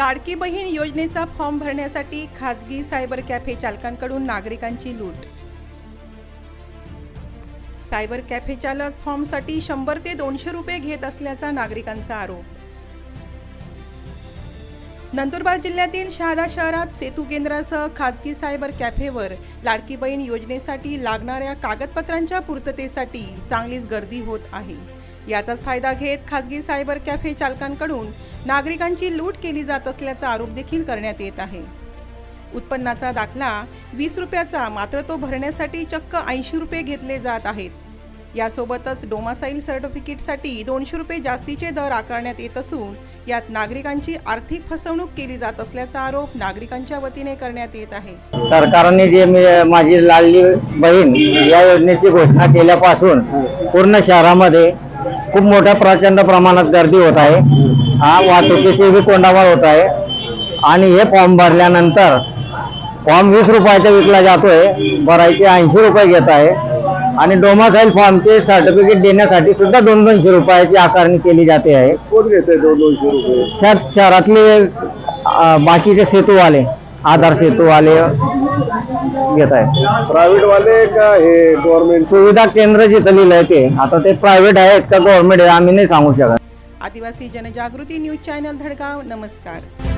लाडकी बहीण योजनेचा फॉर्म भरण्यासाठी खाजगी सायबर कॅफे चालकांकडून नागरिकांची लूट. सायबर कॅफे चालक फॉर्मसाठी शंभर ते दोनशे रुपये घेत असल्याचा नागरिकांचा आरोप. नंदुरबार जिल्ह्यातील शहादा शहरात सेतू केंद्रासह खाजगी सायबर कॅफेवर लाडकी बहीण योजनेसाठी लागणाऱ्या कागदपत्रांच्या पूर्ततेसाठी चांगलीच गर्दी होत आहे. याचाच फायदा घेत खाजगी सायबर कॅफे चालकांकडून नागरिकांची लूट केली जात असल्याचा आरोप देखील करण्यात येत आहे. उत्पन्नाचा दाखला वीस रुपयाचा मात्र तो भरण्यासाठी चक्क ऐंशी रुपये घेतले जात आहेत. यासोबतच डोमासाईल सर्टिफिकेटसाठी दोनशे रुपये जास्तीचे दर आकारण्यात येत असून यात नागरिकांची आर्थिक फसवणूक केली जात असल्याचा आरोप नागरिकांच्या वतीने करण्यात येत आहे. सरकारने जे माझी लाडली बहीण या योजनेची घोषणा केल्यापासून पूर्ण शहरामध्ये खूप मोठ्या प्रचंड प्रमाणात गर्दी होत आहे. हा वाहतुकीची बी कोंडावळ होत आहे. आणि हे फॉर्म भरल्यानंतर फॉर्म वीस रुपयाचा विकला जातोय. भरायचे ऐंशी रुपये घेत आहे. आणि डोमासाईल फॉर्मचे सर्टिफिकेट देण्यासाठी सुद्धा दोन दोनशे रुपयाची आकारणी केली जाते आहे. कोण घेते दोन दोनशे रुपये? शहर शहरातले बाकीचे सेतूवाले आधार सेतूवाले घेत आहे प्रायव्हेट वाले का हे गव्हर्नमेंट सुविधा केंद्र जिथं लिहिलं आहे ते. आता ते प्रायव्हेट आहेत का गव्हर्नमेंट आहे आम्ही नाही सांगू शकत. आदिवासी जनजागृती न्यूज चॅनल धडगाव नमस्कार.